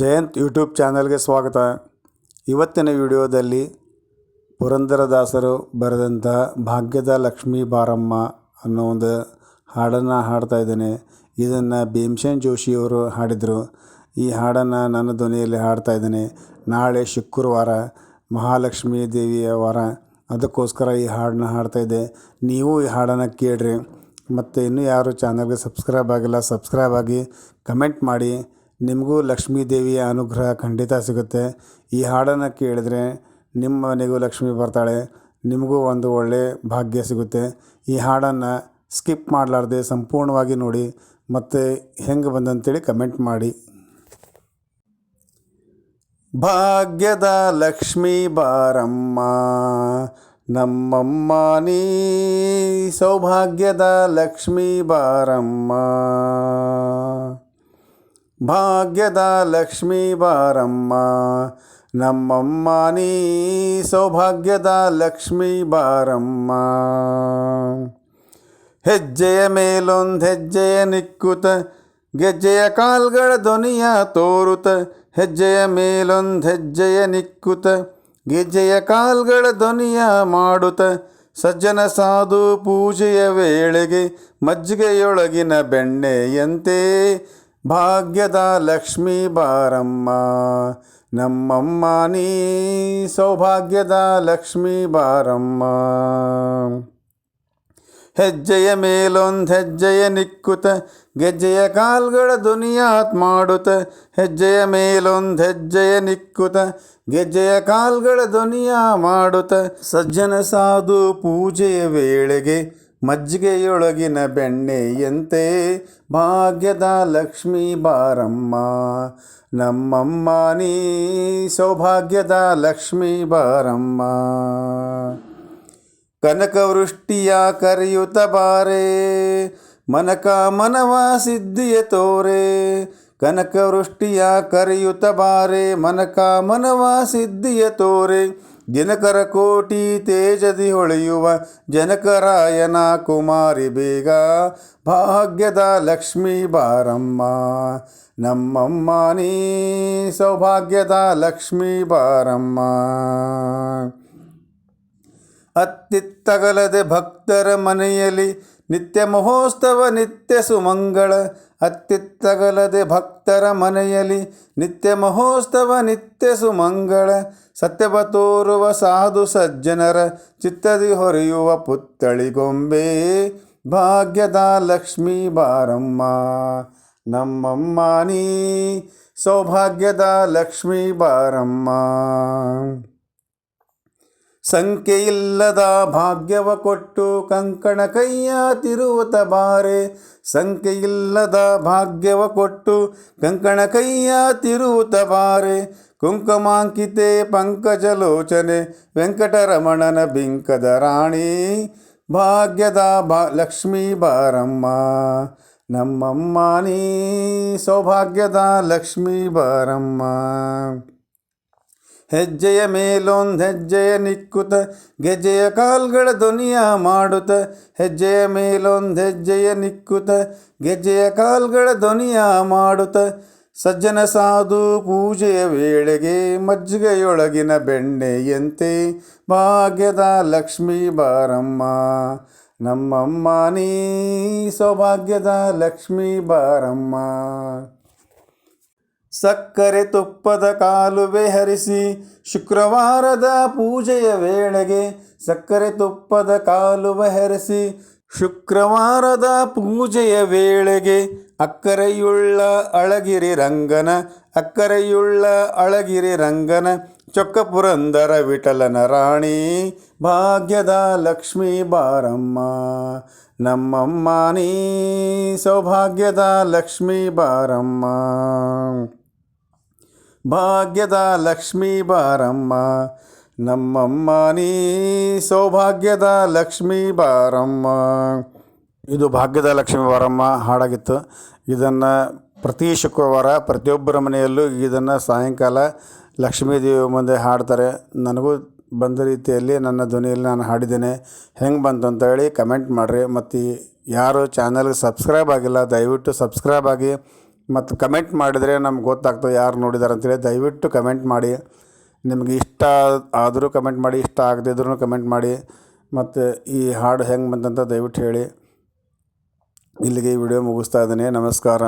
Jayant YouTube ಚಾನಲ್ಗೆ ಸ್ವಾಗತ. ಇವತ್ತಿನ ವಿಡಿಯೋದಲ್ಲಿ ಪುರಂದರದಾಸರು ಬರೆದಂಥ ಭಾಗ್ಯದ ಲಕ್ಷ್ಮೀ ಬಾರಮ್ಮ ಅನ್ನೋ ಒಂದು ಹಾಡನ್ನು ಹಾಡ್ತಾ ಇದ್ದೇನೆ. ಇದನ್ನು ಭೀಮಸೇನ್ ಜೋಶಿಯವರು ಹಾಡಿದರು. ಈ ಹಾಡನ್ನು ನನ್ನ ಧ್ವನಿಯಲ್ಲಿ ಹಾಡ್ತಾ ಇದ್ದೇನೆ. ನಾಳೆ ಶುಕ್ರವಾರ ಮಹಾಲಕ್ಷ್ಮೀ ದೇವಿಯ ವಾರ. ಅದಕ್ಕೋಸ್ಕರ ಈ ಹಾಡನ್ನ ಹಾಡ್ತಾ ಇದ್ದೆ. ನೀವು ಈ ಹಾಡನ್ನು ಕೇಳಿರಿ. ಮತ್ತು ಇನ್ನೂ ಯಾರು ಚಾನಲ್ಗೆ ಸಬ್ಸ್ಕ್ರೈಬ್ ಆಗಿಲ್ಲ, ಸಬ್ಸ್ಕ್ರೈಬ್ ಆಗಿ ಕಮೆಂಟ್ ಮಾಡಿ. ನಿಮಗೂ ಲಕ್ಷ್ಮೀ ದೇವಿಯ ಅನುಗ್ರಹ ಖಂಡಿತ ಸಿಗುತ್ತೆ. ಈ ಹಾಡನ್ನು ಕೇಳಿದ್ರೆ ನಿಮ್ಮ ಮನೆಗೂ ಲಕ್ಷ್ಮಿ ಬರ್ತಾಳೆ, ನಿಮಗೂ ಒಂದು ಒಳ್ಳೆಯ ಭಾಗ್ಯ ಸಿಗುತ್ತೆ. ಈ ಹಾಡನ್ನು ಸ್ಕಿಪ್ ಮಾಡಲಾರ್ದೆ ಸಂಪೂರ್ಣವಾಗಿ ನೋಡಿ, ಮತ್ತು ಹೆಂಗೆ ಬಂದಂತೇಳಿ ಕಮೆಂಟ್ ಮಾಡಿ. ಭಾಗ್ಯದ ಲಕ್ಷ್ಮೀ ಬಾರಮ್ಮ, ನಮ್ಮಮ್ಮ ನೀ ಸೌಭಾಗ್ಯದ ಲಕ್ಷ್ಮೀ ಬಾರಮ್ಮ. ಭಾಗ್ಯದ ಲಕ್ಷ್ಮೀ ಬಾರಮ್ಮ. ನಮ್ಮಮ್ಮ, ನೀ ಸೌಭಾಗ್ಯದ ಲಕ್ಷ್ಮೀ ಬಾರಮ್ಮ. ಹೆಜ್ಜೆಯ ಮೇಲೊಂದು ಹೆಜ್ಜೆಯ ನಿಕ್ಕುತ, ಗೆಜ್ಜೆಯ ಕಾಲ್ಗಳ ಧ್ವನಿಯ ತೋರುತ, ಹೆಜ್ಜೆಯ ಮೇಲೊಂದು ಹೆಜ್ಜೆಯ ನಿಕ್ಕುತ, ಗೆಜ್ಜೆಯ ಕಾಲ್ಗಳ ಧ್ವನಿಯ ಮಾಡುತ, ಸಜ್ಜನ ಸಾಧು ಪೂಜೆಯ ವೇಳೆಗೆ ಮಜ್ಜಿಗೆಯೊಳಗಿನ ಬೆಣ್ಣೆಯಂತೆ ಭಾಗ್ಯದ ಲಕ್ಷ್ಮೀ ಬಾರಮ್ಮ, ನಮ್ಮಮ್ಮ ನೀ ಸೌಭಾಗ್ಯದ ಲಕ್ಷ್ಮೀ ಬಾರಮ್ಮ. ಹೆಜ್ಜೆಯ ಮೇಲೊಂದು ಹೆಜ್ಜೆಯ ನಿಕ್ಕುತ, ಗೆಜ್ಜೆಯ ಕಾಲ್ಗಳ ಧ್ವನಿಯಾತ್ ಮಾಡುತ್ತ ಹೆಜ್ಜೆಯ ಮೇಲೊಂದು ಹೆಜ್ಜೆಯ ನಿಕ್ಕುತ, ಗೆಜ್ಜೆಯ ಕಾಲ್ಗಳ ಧ್ವನಿಯ ಮಾಡುತ್ತ ಸಜ್ಜನ ಸಾಧು ಪೂಜೆಯ ವೇಳೆಗೆ ಮಜ್ಜಿಗೆಯೊಳಗಿನ ಬೆಣ್ಣೆಯಂತೆ ಭಾಗ್ಯದ ಲಕ್ಷ್ಮೀ ಬಾರಮ್ಮ. ನಮ್ಮಮ್ಮ ನೀ ಸೌಭಾಗ್ಯದ ಲಕ್ಷ್ಮೀ ಬಾರಮ್ಮ. ಕನಕವೃಷ್ಟಿಯ ಕರೆಯುತ್ತ ಬಾರೆ, ಮನಕ ಮನವ ಸಿದ್ಧಿಯ ತೋರೆ. ಕನಕವೃಷ್ಟಿಯ ಕರೆಯುತ್ತ ಬಾರೆ, ಮನಕ ಮನವ ಸಿದ್ಧಿಯ ತೋರೆ. ದಿನಕರ ಕೋಟಿ ತೇಜದಿ ಹೊಳೆಯುವ ಜನಕರಾಯನ ಕುಮಾರಿ ಬೇಗ, ಭಾಗ್ಯದ ಲಕ್ಷ್ಮೀ ಬಾರಮ್ಮ. ನಮ್ಮಮ್ಮ ನೀ ಸೌಭಾಗ್ಯದ ಲಕ್ಷ್ಮೀ ಬಾರಮ್ಮ. ಅತ್ತಿತ್ತಗಲದೆ ಭಕ್ತರ ಮನೆಯಲ್ಲಿ ನಿತ್ಯ ಮಹೋತ್ಸವ, ನಿತ್ಯ ಸುಮಂಗಳ ಅತ್ತಿತ್ತಗಲದೆ ಭಕ್ತರ ಮನೆಯಲ್ಲಿ ನಿತ್ಯ ಮಹೋತ್ಸವ, ನಿತ್ಯ ಸುಮಂಗಳ ಸತ್ಯವ ತೋರುವ ಸಾಧು ಸಜ್ಜನರ ಚಿತ್ತದಿ ಹೊರೆಯುವ ಪುತ್ತಳಿಗೊಂಬೆ ಭಾಗ್ಯದ ಲಕ್ಷ್ಮೀ ಬಾರಮ್ಮ. ನಮ್ಮಮ್ಮ ನೀ, ಸೌಭಾಗ್ಯದ ಲಕ್ಷ್ಮೀ ಬಾರಮ್ಮ. ಸಂಖ್ಯೆಯಿಲ್ಲದ ಭಾಗ್ಯವ ಕೊಟ್ಟು ಕಂಕಣ ಕೈಯ ತಿರುವುತ ಬಾರೆ. ಸಂಖ್ಯೆಯಿಲ್ಲದ ಭಾಗ್ಯವ ಕೊಟ್ಟು ಕಂಕಣ ಕೈಯ ತಿರುವುತ ಬಾರೆ. ಕುಂಕುಮಾಂಕಿತೆ ಪಂಕಜಲೋಚನೆ, ವೆಂಕಟರಮಣನ ಬಿಂಕದ ರಾಣಿ. ಭಾಗ್ಯದ ಬಾ ಲಕ್ಷ್ಮೀ ಬಾರಮ್ಮ, ನಮ್ಮಮ್ಮ ನೀ, ಸೌಭಾಗ್ಯದ ಲಕ್ಷ್ಮೀ ಬಾರಮ್ಮ. ಹೆಜ್ಜೆಯ ಮೇಲೊಂದು ಹೆಜ್ಜೆಯ ನಿಕ್ಕುತ, ಗೆಜ್ಜೆಯ ಕಾಲ್ಗಳ ಧ್ವನಿಯ ಮಾಡುತ್ತ ಹೆಜ್ಜೆಯ ಮೇಲೊಂದು ಹೆಜ್ಜೆಯ ನಿಕ್ಕುತ, ಗೆಜ್ಜೆಯ ಕಾಲ್ಗಳ ಧ್ವನಿಯ ಮಾಡುತ್ತ ಸಜ್ಜನ ಸಾಧು ಪೂಜೆಯ ವೇಳೆಗೆ ಮಜ್ಜಿಗೆಯೊಳಗಿನ ಬೆಣ್ಣೆಯಂತೆ, ಭಾಗ್ಯದ ಲಕ್ಷ್ಮೀ ಬಾರಮ್ಮ. ನಮ್ಮಮ್ಮ, ನೀ ಸೌಭಾಗ್ಯದ ಲಕ್ಷ್ಮೀ ಬಾರಮ್ಮ. ಸಕ್ಕರೆ ತುಪ್ಪದ ಕಾಲುವೆ ಹರಿಸಿ ಶುಕ್ರವಾರದ ಪೂಜೆಯ ವೇಳೆಗೆ ಸಕ್ಕರೆ ತುಪ್ಪದ ಕಾಲುವೆ ಹರಿಸಿ ಶುಕ್ರವಾರದ ಪೂಜೆಯ ವೇಳೆಗೆ ಅಕ್ಕರೆಯುಳ್ಳ ಅಳಗಿರಿ ರಂಗನ, ಅಕ್ಕರೆಯುಳ್ಳ ಅಳಗಿರಿ ರಂಗನ ಚೊಕ್ಕ ಪುರಂದರ ವಿಠಲನ ರಾಣಿ, ಭಾಗ್ಯದ ಲಕ್ಷ್ಮೀ ಬಾರಮ್ಮ. ನಮ್ಮಮ್ಮ ನೀ ಸೌಭಾಗ್ಯದ ಲಕ್ಷ್ಮೀ ಬಾರಮ್ಮ. ಭಾಗ್ಯದ ಲಕ್ಷ್ಮೀ ಬಾರಮ್ಮ. ನಮ್ಮಮ್ಮ, ನೀ ಸೌಭಾಗ್ಯದ ಲಕ್ಷ್ಮೀ ಬಾರಮ್ಮ. ಇದು ಭಾಗ್ಯದ ಲಕ್ಷ್ಮೀ ಬಾರಮ್ಮ ಹಾಡಾಗಿತ್ತು. ಇದನ್ನು ಪ್ರತಿ ಶುಕ್ರವಾರ ಪ್ರತಿಯೊಬ್ಬರ ಮನೆಯಲ್ಲೂ ಇದನ್ನು ಸಾಯಂಕಾಲ ಲಕ್ಷ್ಮೀ ದೇವಿ ಮುಂದೆ ಹಾಡ್ತಾರೆ. ನನಗೂ ಬಂದ ರೀತಿಯಲ್ಲಿ ನನ್ನ ಧ್ವನಿಯಲ್ಲಿ ನಾನು ಹಾಡಿದ್ದೇನೆ. ಹೆಂಗೆ ಬಂತು ಅಂತ ಹೇಳಿ ಕಮೆಂಟ್ ಮಾಡಿರಿ. ಮತ್ತು ಯಾರು ಚಾನಲ್ಗೆ ಸಬ್ಸ್ಕ್ರೈಬ್ ಆಗಿಲ್ಲ, ದಯವಿಟ್ಟು ಸಬ್ಸ್ಕ್ರೈಬ್ ಆಗಿ. ಮತ್ತು ಕಮೆಂಟ್ ಮಾಡಿದರೆ ನಮ್ಗೆ ಗೊತ್ತಾಗ್ತದೆ ಯಾರು ನೋಡಿದಾರೆ ಅಂತೇಳಿ. ದಯವಿಟ್ಟು ಕಮೆಂಟ್ ಮಾಡಿ. ನಿಮಗೆ ಇಷ್ಟ ಆದರೂ ಕಮೆಂಟ್ ಮಾಡಿ, ಇಷ್ಟ ಆಗದಿದ್ರೂ ಕಮೆಂಟ್ ಮಾಡಿ. ಮತ್ತು ಈ ಹಾಡು ಹೆಂಗೆ ಬಂತಂತ ದಯವಿಟ್ಟು ಹೇಳಿ. ಇಲ್ಲಿಗೆ ಈ ವಿಡಿಯೋ ಮುಗಿಸ್ತಾ ಇದ್ದೀನಿ. ನಮಸ್ಕಾರ.